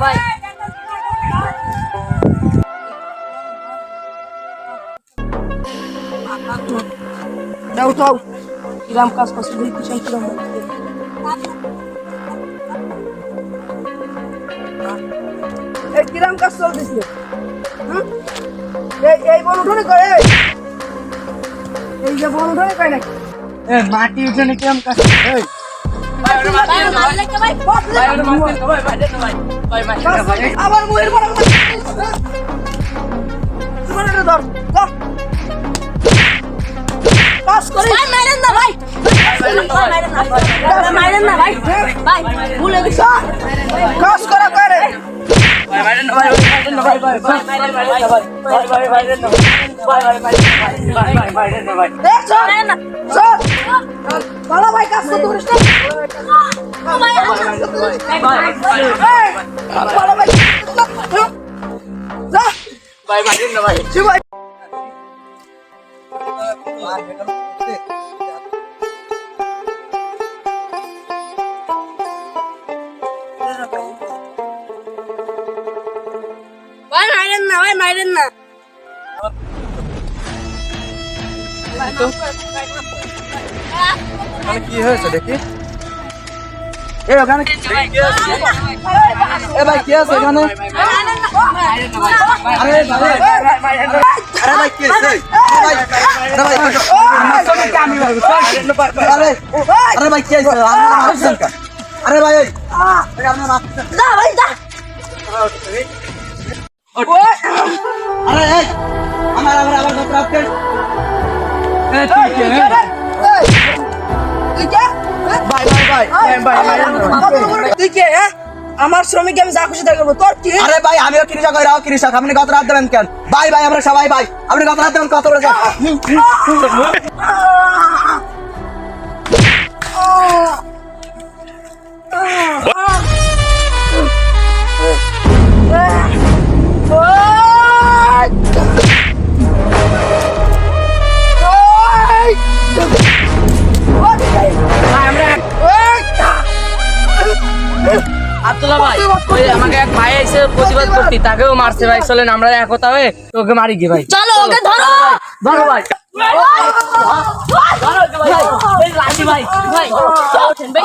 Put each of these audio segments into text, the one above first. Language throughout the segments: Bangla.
ভাই দাও কিরাম কাজ করছে কিরাম এই কিরাম কাজ চলতেছে। হুম? এই এই বন উঠোনে করে এই। এই যে বন উঠোনে করে নাকি? এ মাটি উঠোনে কিরাম কাজ এই। আবার মুহের বড় ধর ধর। কাজ করে। ভাই মারেন না ভাই। মারেন না ভাই। মারেন না ভাই। ভাই ভুলে গেছি। কাজ ভাই ভাই ভাই ভাই মারেন না ভাই কি হয়েছে দেখি এ ওখানে কি এ ভাই কি আছে এখানে আরে ভাই আরে ভাই কি আছে ভাই আরে ভাই ভাই আরে আরে ভাই কি আছে আরে ভাই এই এই আপনি মারছেন যা ভাই যা আরে এই আমার আবার আবার ধরে রাখতে ভাই ভাই ভাই তুই কে হ্যাঁ? আমার শ্রমিক আমি যা খুশি তাই করব। তোর কি? আরে ভাই আমিও কৃষক হইরাও কৃষক আপনি কত রাত দেবেন কেন? ভাই ভাই আমরা সবাই ভাই আপনি কত রাত দেবেন কত বলে প্রতিবাদ করতি তাকেও মারছে ভাই চলেন আমরা একতা হয়ে ওকে মারি গিয়ে ভাই চলো ওকে ধরো ধরো ভাই ধরো ভাই ভাই ভাই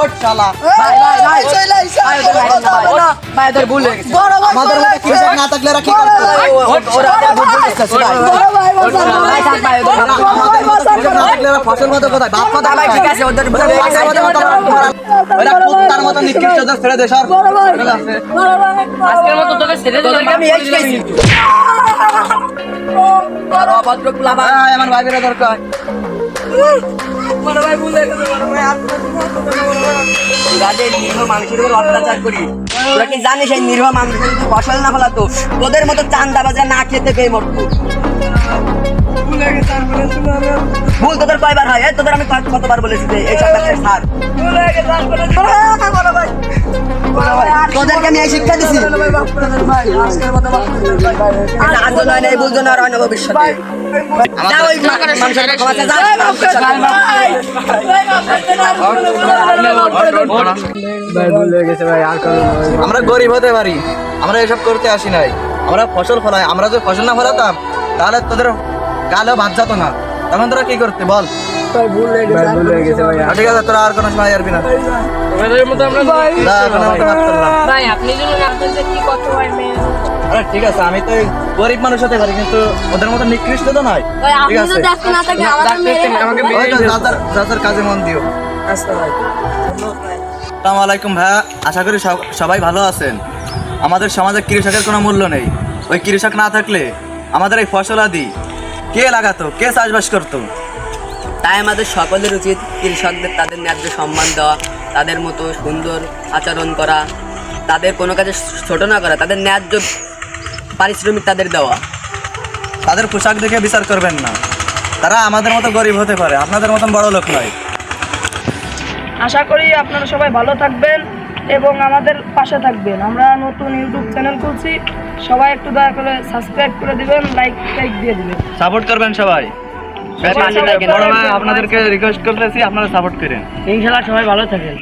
ওট শালা। ভাই ভাই ভাই। চলে আইসা ভাই তোর ভুল হয়ে গেছে। বড় ভাই আমাদের মধ্যে কৃষক না থাকলে এরা কি করতো ওরা ভুল করতেছে ভাই। বড় ভাই ভাই থাক ভাই ওদের আমাদের মতো না থাকলে ফসল মতো বাপ কথা ভাই ঠিক আছে ওদের ভুল হয়ে গেছে এরা কুত্তার মতো নিকৃষ্টদের ছেড়ে দে সর। চলে আসে। আজকের মতো তোকে ছেড়ে দিলাম আমি এই গেছি। অভদ্র কুলা ভাই ভাই আমার। ভাই দরকার। রাজে নিরীহ মানুষের উপর অত্যাচার করি। তোরা কি জানিস এই নিরীহ মানুষের যদি ফসল না ফলাতো? তোদের মতো চান্দা বাজা না খেতে পেয়ে মরতো ভুল তোদের কয়বার হয়? এই তোদের আমি কতবার বলেছি যে এই সরকারের সার তোদেরকে আমি এই শিক্ষা দিছি। এটা আজও নয় না এই বুঝো না আর হয় না ভবিষ্যতে আমরা গরিব হতে পারি আমরা এসব করতে আসি নাই আমরা ফসল ফলাই আমরা যদি ফসল না ফলাতাম তাহলে তোদের গালেও ভাত যেত না তখন তোরা কি করতে বল আচ্ছা, ঠিক আছে তোরা আর কোনো সময় আসবি না ভাই আপনি না কি কত ভাই মেয়ে আরে ঠিক আছে আমি তো গরিব মানুষ হতে পারি কিন্তু ওদের মতো নিকৃষ্ট তো নয়। ঠিক আছে। আমাকে যাদের কাজে মন দিও। আচ্ছা ভাই আসসালামু আলাইকুম ভাইয়া আশা করি সবাই ভালো আছেন। আমাদের সমাজে কৃষকের কোনো মূল্য নেই। ওই কৃষক না থাকলে আমাদের এই ফসলাদি কে লাগাতো কে চাষবাস করতো? তাই আমাদের সকলের উচিত কৃষকদের তাদের ন্যায্য সম্মান দেওয়া তাদের মতো সুন্দর আচরণ করা তাদের কোনো কাজে ছোট না করা তাদের ন্যায্য পারিশ্রমিক তাদের দেওয়া। তাদের পোশাক দেখে বিচার করবেন না। তারা আমাদের মতো গরিব হতে পারে আপনাদের মতন বড় লোক নয়। আশা করি আপনারা সবাই ভালো থাকবেন এবং আমাদের পাশে থাকবেন। আমরা নতুন ইউটিউব চ্যানেল খুলছি। সবাই একটু দয়া করে সাবস্ক্রাইব করে দিবেন লাইক টাইক দিয়ে দিবেন। সাপোর্ট করবেন সবাই। আপনাদেরকে রিকোয়েস্ট করতেছি আপনারা সাপোর্ট করেন। ইনশাল্লাহ সবাই ভালো থাকেন।